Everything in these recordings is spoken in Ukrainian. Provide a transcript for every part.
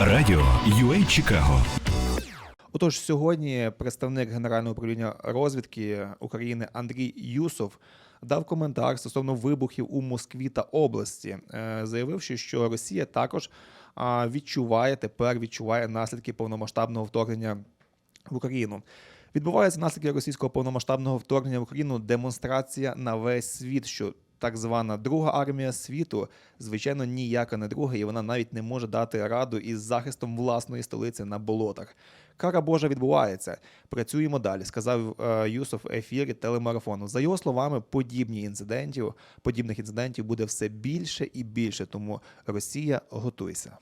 Радіо UA Чикаго Отож, сьогодні представник Генерального управління розвідки України Андрій Юсов дав коментар стосовно вибухів у Москві та області, е, заявивши, що Росія також відчуває тепер відчуває наслідки повномасштабного вторгнення в Україну. Відбуваються наслідки російського повномасштабного вторгнення в Україну демонстрація на весь світ, що так звана друга армія світу, звичайно, ніяка не друга, і вона навіть не може дати раду із захистом власної столиці на болотах. Кара Божа відбувається. Працюємо далі, сказав е, Юсов в ефірі телемарафону. За його словами, подібні інцидентів, подібних інцидентів буде все більше і більше. Тому Росія готуйся.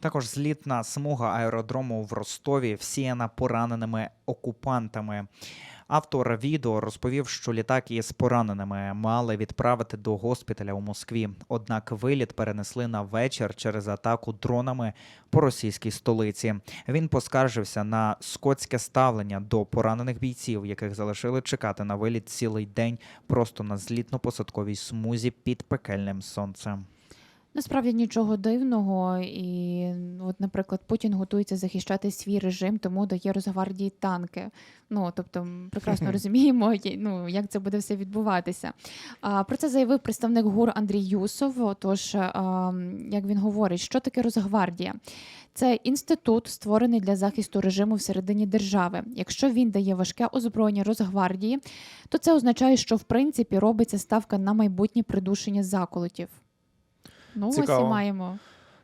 Також злітна смуга аеродрому в Ростові всіяна пораненими окупантами. Автор відео розповів, що літак із пораненими мали відправити до госпіталя у Москві. Однак виліт перенесли на вечір через атаку дронами по російській столиці. Він поскаржився на скотське ставлення до поранених бійців, яких залишили чекати на виліт цілий день просто на злітно-посадковій смузі під пекельним сонцем. Насправді нічого дивного, і от, наприклад, Путін готується захищати свій режим, тому дає Росгвардії танки. Ну тобто, прекрасно розуміємо, ну як це буде все відбуватися. А про це заявив представник ГУР Андрій Юсов. Отож, а, як він говорить, що таке Росгвардія? Це інститут, створений для захисту режиму всередині держави. Якщо він дає важке озброєння Росгвардії, то це означає, що в принципі робиться ставка на майбутнє придушення заколотів. Ну, ось і Цікаво. маємо.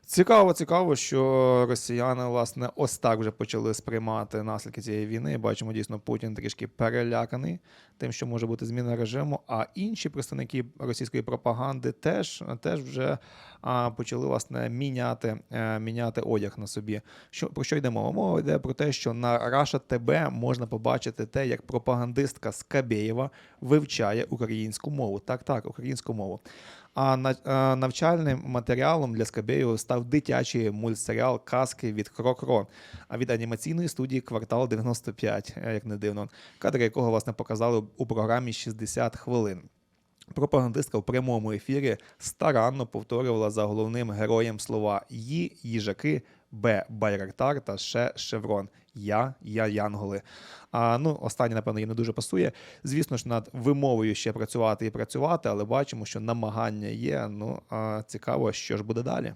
Цікаво, цікаво, що росіяни власне ось так вже почали сприймати наслідки цієї війни. Бачимо, дійсно, Путін трішки переляканий тим, що може бути зміна режиму. А інші представники російської пропаганди теж, теж вже а, почали власне міняти, е, міняти одяг на собі. Що про що йде мова? Мова йде про те, що на Раша ТБ можна побачити те, як пропагандистка Скабєєва вивчає українську мову. Так, так, українську мову. А на- навчальним матеріалом для Скабєєва став дитячий мультсеріал Казки від Крокро, а від анімаційної студії Квартал 95, е, як не дивно, кадри якого власне показали у програмі 60 хвилин. Пропагандистка в прямому ефірі старанно повторювала за головним героєм слова Ї, їжаки, Б. Байрактар та ще Шеврон. Я, я Янголи. А ну, останнє, напевно, їм не дуже пасує. Звісно ж, над вимовою ще працювати і працювати, але бачимо, що намагання є. Ну а цікаво, що ж буде далі.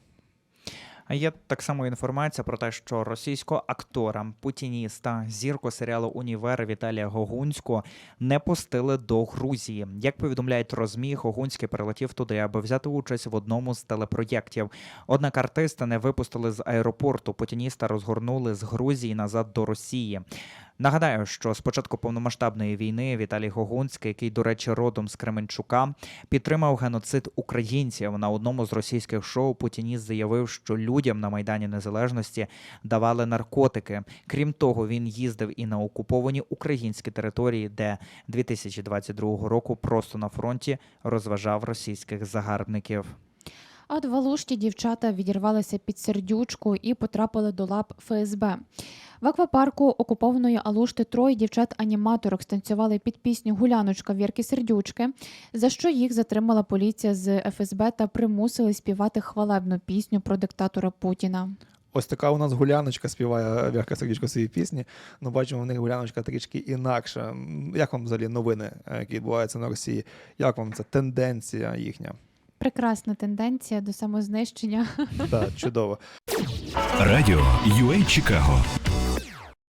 Є так само інформація про те, що російського актора, путініста, зірку серіалу Універ Віталія Гогунського не пустили до Грузії. Як повідомляють розмі, Гогунський прилетів туди, аби взяти участь в одному з телепроєктів. Однак артиста не випустили з аеропорту. Путініста розгорнули з Грузії назад до Росії. Нагадаю, що з початку повномасштабної війни Віталій Гогунський, який, до речі, родом з Кременчука, підтримав геноцид українців. На одному з російських шоу Путініст заявив, що людям на Майдані Незалежності давали наркотики. Крім того, він їздив і на окуповані українські території, де 2022 року просто на фронті розважав російських загарбників. А в Алушті дівчата відірвалися під сердючку і потрапили до лап ФСБ. В аквапарку окупованої Алушти троє дівчат-аніматорок станцювали під пісню Гуляночка Вірки Сердючки, за що їх затримала поліція з ФСБ та примусили співати хвалебну пісню про диктатора Путіна. Ось така у нас гуляночка співає Вірка Сердючко свої пісні. Ну, бачимо, в них гуляночка трішки інакша. Як вам взагалі новини, е, які відбуваються на Росії? Як вам ця тенденція їхня? Прекрасна тенденція до самознищення. Так, чудово. Радіо UA Чикаго